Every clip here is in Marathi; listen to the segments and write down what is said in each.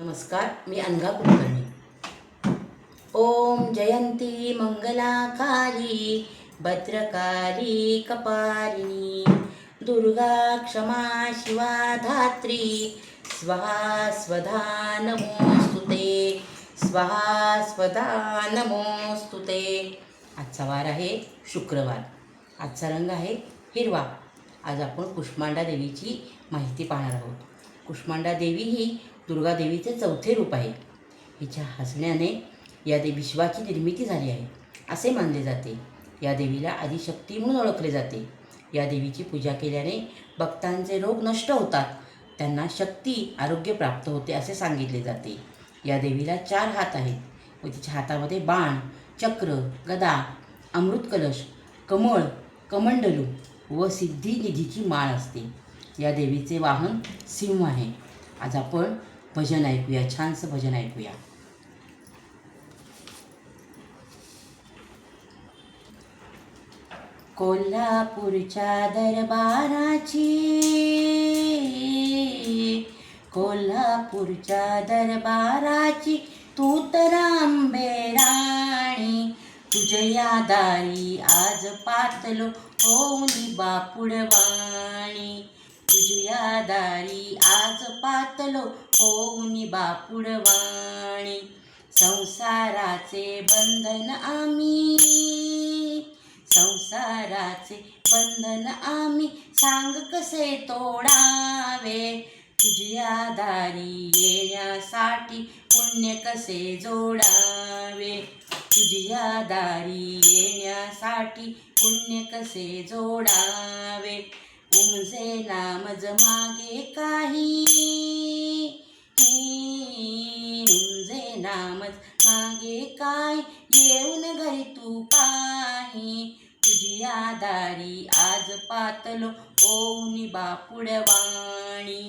नमस्कार मी अनघा कुलकर्णी. ओम जयंती मंगला काली भद्रकाली कपालिनी. दुर्गा क्षमा शिवा धात्री स्वाहा स्वधा नमोस्तुते स्वाहा स्वधा नमोस्तुते आजचा वार आहे शुक्रवार. आजचा रंग आहे हिरवा. आज आपण कुष्मांडा देवीची माहिती पाहणार आहोत. कुष्मांडा देवी ही दुर्गा देवीचे चौथे रूप आहे. हिच्या हसण्याने या देवी विश्वाची निर्मिती झाली आहे असे मानले जाते. या देवीला आदिशक्ती म्हणून ओळखले जाते. या देवीची पूजा केल्याने भक्तांचे रोग नष्ट होतात त्यांना शक्ती आरोग्य प्राप्त होते असे सांगितले जाते. या देवीला चार हात आहेत व तिच्या हातामध्ये बाण चक्र गदा अमृत कलश कमळ कमंडलू व सिद्धी निधीची माळ असते. या देवीचे वाहन सिंह आहे. आज आपण भजन ऐकूया छानसं भजन ऐकूया. कोल्हापूरच्या दरबाराची कोल्हापूरच्या दरबाराची तू तर आंबे राणी तुझ्या दारी आज पातलो होऊनी बापुडवाणी तुझ्या दारी आज पातलो होऊनी बापुडवाणी. संसाराचे बंधन आम्ही संसाराचे बंधन आम्ही सांग कसे तोडावे? तुझ्या दारी येण्यासाठी पुण्य कसे जोडावे? तुझ्या दारी येण्यासाठी पुण्य कसे जोडावे? उमजे नामज मागे काही। उमजे नामज मागे काय येऊन घरी तू पाही। तुझ्या दारी आज पातलो ओनी बापुडवाणी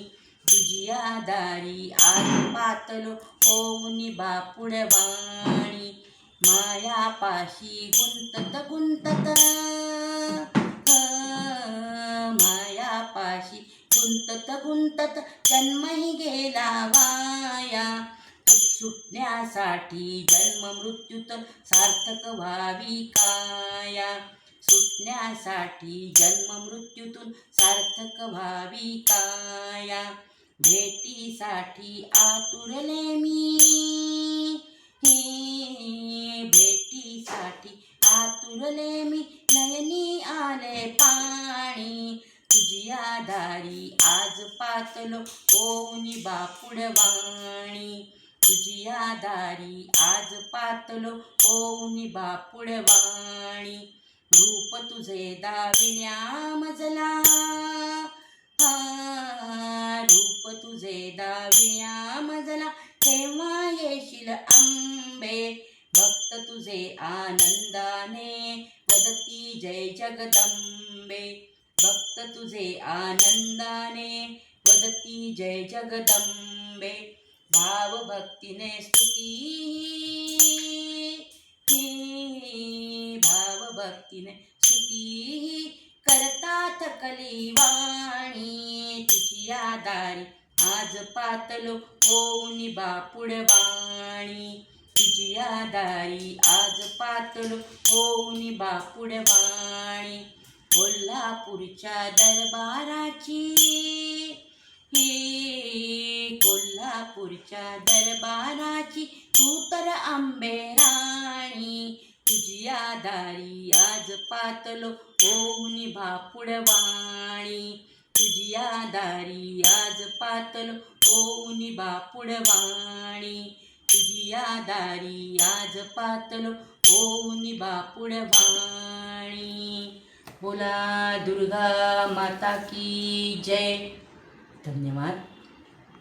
तुझ्या दारी आज पातलो ओनी बापुडवाणी मायापाशी गुंतत गुंतत गुंतत गुंतत जन्मही गेला वाया. सुटण्यासाठी जन्म मृत्यूत सार्थक व्हावी काया. सुटण्यासाठी जन्म मृत्यूतून सार्थक व्हावी काया. भेटीसाठी आतुरले मी. हे भेटीसाठी आतुरले मी. नयनी आले पाणी. तुझ्या दारी आज पातलो बापुड बापुडवाणी तुझ्या दारी आज पातलो ओनी बापुडवाणी रूप तुझे दाविण्या मजला. हा, रूप तुझे दाविण्या मजला. केव्हा येशील आंबे? भक्त तुझे आनंदाने वदती जय जगदंबे. भक्त तुझे आनंदाने वदती जय जगदंबे. भाव भक्तीने स्तुती. भाव भक्तीने स्तुती. करतात कलिवाणी तुझी आधारी. आज पातलो ओनी बापुडवाणी तुझी आधारी. आज पातलो ओनी बापुडवाणी कोल्हापूरच्या दरबाराची. हे कोल्हापूरच्या दरबाराची तू तर आंबे राणी. तुझ्या दारी आज पातलो होऊन बापुडवाणी तुझ्या दारी आज पातलो होऊन बापुडवाणी तुझ्या दारी आज पातलो ओनी बापुडवाणी बोला दुर्गा माता की जय. धन्यवाद.